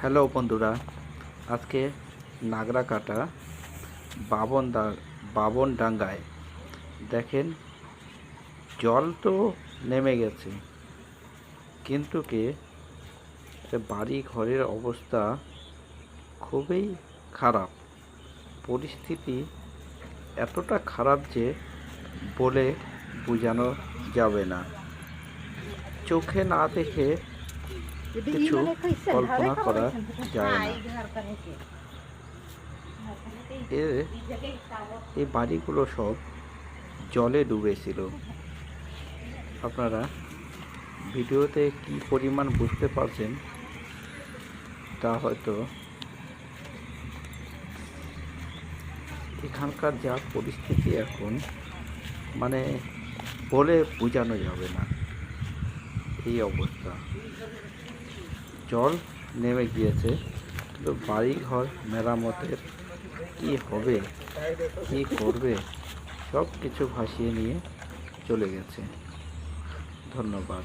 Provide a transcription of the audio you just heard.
Hello বন্ধুরা, আজকে নাগরাকাটা বাবন দা বাবন দেখেন, জল তো নেমে গেছে, কিন্তু কি বাড়ি ঘরের অবস্থা খুবই খারাপ। পরিস্থিতি এতটা খারাপ যে বলে বোঝানো যাবে না। চোখে না দেখে কিছু কল্পনা করা যায় না। এর এই বাড়িগুলো সব জলে ডুবেছিল। আপনারা ভিডিওতে কি পরিমাণ বুঝতে পারছেন তা হয়তো এখানকার যা পরিস্থিতি এখন মানে বলে বোঝানো যাবে না। এই অবস্থা। জল নেমে গিয়েছে। কিন্তু বাড়িঘর মেরামতের কি হবে, কি করবে সব কিছু ভাসিয়ে নিয়ে চলে গেছে। ধন্যবাদ।